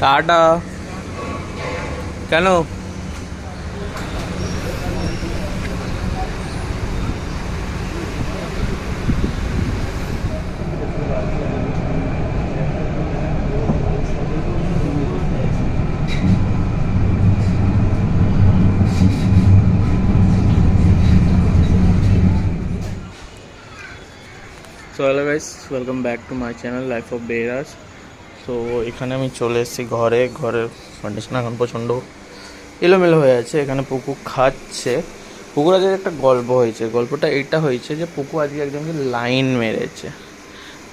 Tata কেন so hello guys welcome back to my channel life of বেরাস তো এখানে আমি চলে এসেছি ঘরে। ঘরের কন্ডিশন এখন প্রচণ্ড এলোমেলো হয়ে আছে। এখানে পুকু খাচ্ছে। পুকুর আজকে একটা গল্প হয়েছে। গল্পটা এইটা হয়েছে যে পুকু আজকে একজনকে লাইন মেরেছে।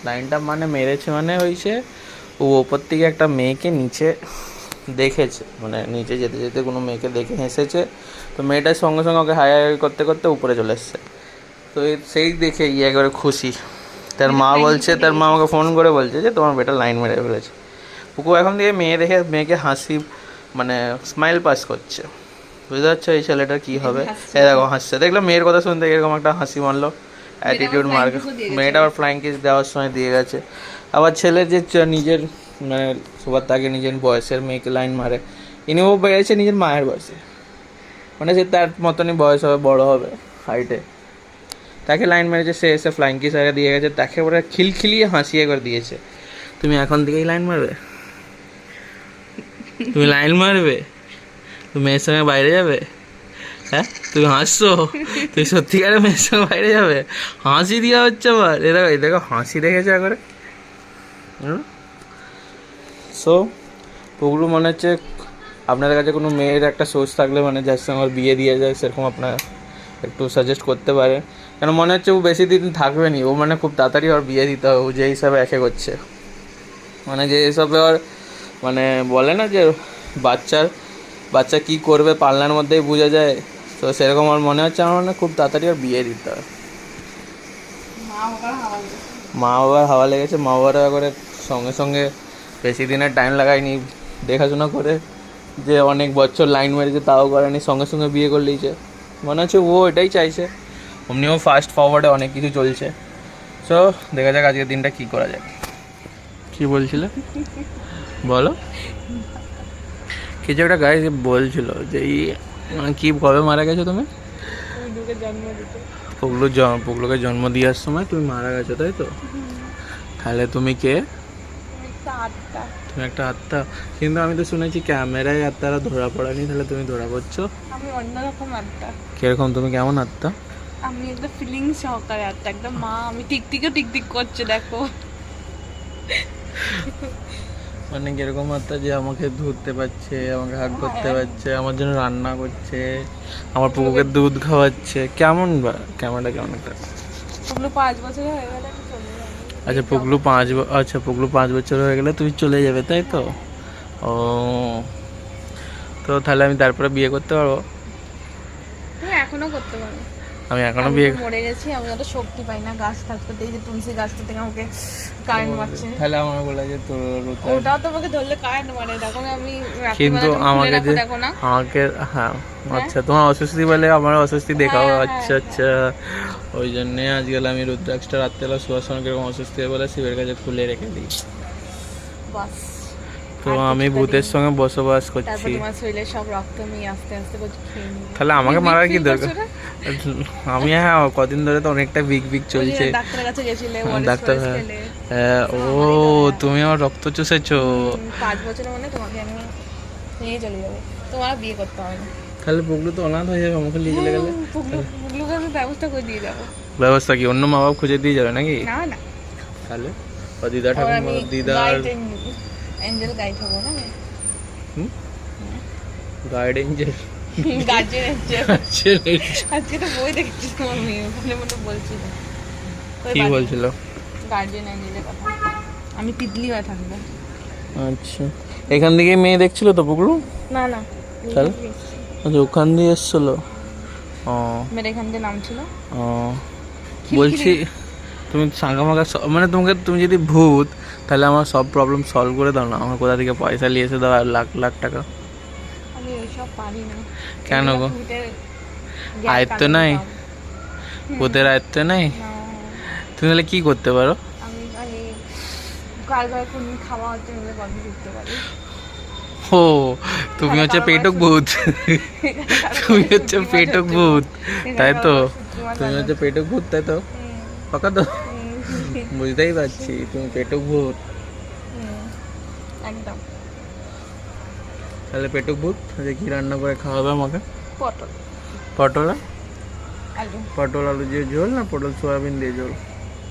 লাইনটা মানে মেরেছে মানে হয়েছে ও ওপর থেকে একটা মেয়েকে নিচে দেখেছে। মানে নিচে যেতে যেতে কোনো মেয়েকে দেখে হেসেছে। তো মেয়েটার সঙ্গে সঙ্গে ওকে হাই হাই করতে করতে উপরে চলে এসছে। তো সেই দেখে ইয়ে একবারে খুশি। তার মা বলছে তার মা আমাকে ফোন করে বলছে যে তোমার বেটা লাইন মেরে ফেলেছে। পুকু এখন থেকে মেয়ে দেখে মেয়েকে হাসি মানে স্মাইল পাস করছে। বুঝতে পারছ এই ছেলেটার কী হবে? এ দেখো হাসছে। দেখলাম মেয়ের কথা শুনতে এরকম একটা হাসি মারলো। অ্যাটিটিউড মার মেয়েটা আবার ফ্লাইং কিস দেওয়ার সময় দিয়ে গেছে। আবার ছেলে যে নিজের মানে সবার তাকে নিজের বয়সের মেয়েকে লাইন মারে। ইনিও বেড়েছে নিজের মায়ের বয়সে। মানে সে তার মতনই বয়স হবে বড় হবে হাইটে তাকে লাইন মেরেছে, সে এসে ফ্লাইং কিস আগে দিয়ে গেছে, তাকে ওরা খিলখিলিয়ে হাসিয়ে করে দিয়েছে। তুমি এখন থেকেই লাইন মারবে? তুমি লাইন মারবে? তুমি মেয়ের সঙ্গে বাইরে যাবে? হ্যাঁ? তুমি হাসছো? তুই সত্যিকারে মেয়ের সঙ্গে বাইরে যাবে? হাসি দেওয়া হচ্ছে আবার। এ দেখো এ দেখো, হাসি দেখেছে একবারে সো পুকুরু মনে হচ্ছে আপনাদের কাছে কোনো মেয়ের একটা সোর্স থাকলে মানে যার সঙ্গে বিয়ে দিয়ে যায়, সেরকম আপনার একটু সাজেস্ট করতে পারে। কেন মনে হচ্ছে ও বেশি দিন থাকবে নি। ও মানে খুব তাড়াতাড়ি ওর বিয়ে দিতে হবে। ও যে হিসাবে একে করছে। মানে যে হিসাবে ওর মানে বলে না যে বাচ্চার বাচ্চা কি করবে পাল্লার মধ্যেই বোঝা যায়। তো সেরকম আমার মনে হচ্ছে আমার মানে খুব তাড়াতাড়ি ওর বিয়ে দিতে হবে। মা বাবার হাওয়া লেগেছে। মা বাবারা করে সঙ্গে সঙ্গে বেশি দিনের টাইম লাগায়নি। দেখাশোনা করে যে অনেক বছর লাইন মেরেছে তাও করেনি সঙ্গে সঙ্গে বিয়ে করে নিয়েছে মনে হচ্ছে ও এটাই চাইছে। অমনিও ফাস্ট ফরওয়ার্ডে অনেক কিছু চলছে। সো দেখা যাক আজকের দিনটা কি করা যায়। কি বলছিলে? বলো। কিছু একটা গায়ে বলছিল যে এই মানে কি কবে মারা গেছো তুমি? জন্ম পুগলুকে জন্ম দেওয়ার সময় তুমি মারা গেছো তাই তো? তাহলে তুমি কে? তুমি একটা আত্মা। কিন্তু আমি তো শুনেছি ক্যামেরায় আত্মারা ধরা পড়েনি তাহলে তুমি ধরা পড়ছো। আমি অন্যরকম আত্মা। কীরকম তুমি কেমন আত্মা? আমি একটা ফিলিং সহকারে আত্মা একদম মা আমি টিকটিকে টিকটিক করছে দেখো। মানে কীরকম আত্মা যে আমাকে ধরতে পারছে আমাকে হাত করতে পারছে আমার জন্য রান্না করছে আমার পুকুরকে দুধ খাওয়াচ্ছে। কেমন বা ক্যামেরাটা কেমন একটা? পাঁচ বছর হয়ে গেলে আচ্ছা পুগলু পাঁচ আচ্ছা পুগলু পাঁচ বছর হয়ে গেলে তুমি চলে যাবে তাই তো? ও তো তাহলে আমি তারপরে বিয়ে করতে পারব? তুমি এখনও করতে পারো আমি এখনও বিয়ে তো মরে গেছি আমি অত শক্তি পাই না গাছ থাকতে এই যে তুলসী গাছটা থেকে আমাকে কারেন্ট মারছে। তাহলে আমার বলে যে তোর রুতা- ওটাও তোমাকে ধরলে কারেন্ট মারে দেখো না আমি কিন্তু আমাকে যে দেখো না। আমাকে হ্যাঁ আচ্ছা তোমার অস্বস্তি বলে আমার অস্বস্তি দেখাও হ্যাঁ, আচ্ছা আচ্ছা। ওই জন্যে আজকাল আমি রুদ্রাক্ষটা রাত্রেবেলা শোয়ার সময় কীরকম অস্বস্তি হয় বলে শিবের কাছে খুলে রেখে দিই। বাস। তো আমি ভূতের সঙ্গে বসবাস করছি। তোমার শরীরে সব রক্ত আমি আস্তে আস্তে করছি খেয়ে নিবো তাহলে আমাকে মারার কি দরকার? আমি হ্যাঁ কদিন ধরে তো অনেকটা বিগ বিগ চলছে। ডাক্তারের কাছে গেছিলে হ্যাঁ, ডাক্তার হ্যাঁ। হ্যাঁ, ও তুমি আমার রক্ত চুষেছো। পাঁচ বছরের মধ্যে তোমাকে আমি নিয়ে চলে যাব। তোমার বিয়ে করতে হবে না। তাহলে পুগলু তো অনাথ হয়ে যাবে আমাকে নিয়ে চলে গেলে। পুগলু পুগলুকে আমি ব্যবস্থা করে দিয়ে যাব। ব্যবস্থা কি? অন্য মা বাবা খুঁজে দিয়ে যাবে নাকি? না না। তাহলে? দিদা ঠাকুমা দিদার এঞ্জেল গাইড হব না? গাইড এঞ্জেল গার্জেন এঞ্জেল আজকে তো বই দেখছি তোমার মেয়ে ওখানে মতো বলছিল কি বলছিল? গার্জেন এঞ্জেলের কথা। আমি তিতলি হয়ে থাকব। আচ্ছা। এখান থেকে মেয়ে দেখছিল তো না না। তাহলে? আচ্ছা ওখান দিয়ে এসছিল? ও। এখান দিয়ে নাম ছিল ও বলছি তুমি মানে তোমাকে তুমি যদি ভূত তাহলে আমার সব প্রবলেম সলভ করে দাও না। আমার কোথা থেকে পয়সা নিয়ে এসে দাও আর লাখ লাখ টাকা? আমি ওইসব পারি না। কেন গো? আয়ত্ত নাই? ওদের আয়ত্ত নাই? তুমি তাহলে কি করতে পারো? করতে পারি? ও তুমি হচ্ছে পেটক ভূত। তুমি হচ্ছে পেটক ভূত তাই তো? তুমি হচ্ছে পেটক ভূত তাই তো? পাকা তো? বুঝতেই পারছি তুমি পেটক ভূত। একদম। তাহলে পেটক ভূত আজকে কি রান্না করে খাওয়াবে আমাকে? পটল। পটল? আলু। পটল আলু দিয়ে ঝোল না পটল সয়াবিন দিয়ে ঝোল?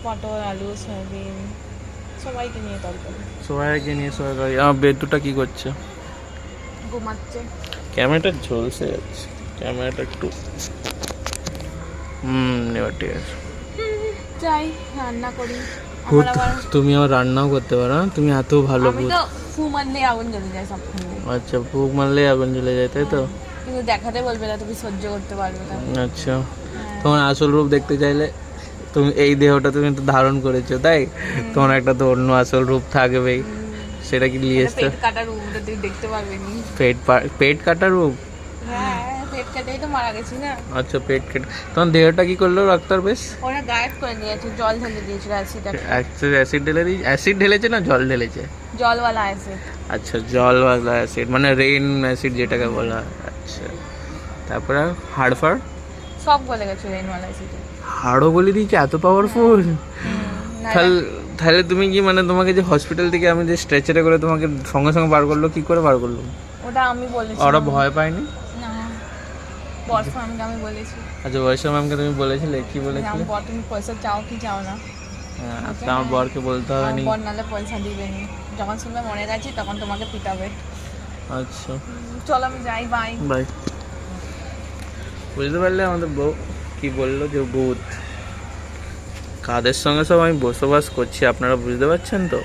পটল আলু সয়াবিন সবাইকে নিয়ে তরকারি। সবাইকে নিয়ে সবাই আমার বেতুটা কি করছে? ঘুমাচ্ছে। ক্যামেরাটা ঝলসে যাচ্ছে। ক্যামেরাটা একটু হুম এবার ঠিক আছে। যাই রান্না করি। আবার তুমি আমার রান্নাও করতে পারো তুমি এত ভালো আমি তো ফু মারলে আগুন জ্বলে যায় সব আচ্ছা ভুক মারলে আগুন জ্বলে যায় তাই তো? কিন্তু দেখাতে বলবে না তুমি সহ্য করতে পারবে না। আচ্ছা। তোমার আসল রূপ দেখতে চাইলে তুমি এই দেহটা তুমি তো ধারণ করেছ তাই? তোমার একটা তো অন্য আসল রূপ থাকবেই। সেটা কি নিয়ে এসছো পেট কাটার রূপটা তুই দেখতে পারবে নি। পেট পেট কাটা রূপ? হ্যাঁ। কাটাই তো মারা গেছি না। আচ্ছা পেট কেটে তোমার দেহটা কি করল ডাক্তার বেশ? ওরা গায়েব করে দিয়েছে জল ঢেলে দিয়েছিল অ্যাসিড অ্যাসিড ঢেলে দিই অ্যাসিড ঢেলেছে না জল ঢেলেছে? জলওয়ালা অ্যাসিড। আচ্ছা জলওয়ালা অ্যাসিড মানে রেইন অ্যাসিড যেটাকে বলা আচ্ছা তারপরে হাড়ফাড় সব গলে গেছে রেনওয়ালা অ্যাসিডে। হাড়ও বলে দিয়েছে এত পাওয়ারফুল তাহলে তাহলে তুমি কি মানে তোমাকে যে হসপিটাল থেকে আমি যে স্ট্রেচারে করে তোমাকে সঙ্গে সঙ্গে বার করল কি করে বার করল? ওটা আমি বলেছি। ওরা ভয় পায়নি? বর্ষা আমাকে আমি বলেছি। আচ্ছা বয়সা ম্যামকে তুমি বলেছিলে? কি বলেছিলে? বর তুমি পয়সা চাও কি চাও না? হ্যাঁ, আচ্ছা আমার বরকে বলতে হবে নি বর নাহলে পয়সা দিবে নি। যখন শুনবে মরে গেছি তখন তোমাকে পিটাবে। আচ্ছা। চলো আমি যাই বাই বাই বুঝতে পারলে আমাদের বউ কি বলল যে ভূত কাদের সঙ্গে সব আমি বসবাস করছি? আপনারা বুঝতে পারছেন তো?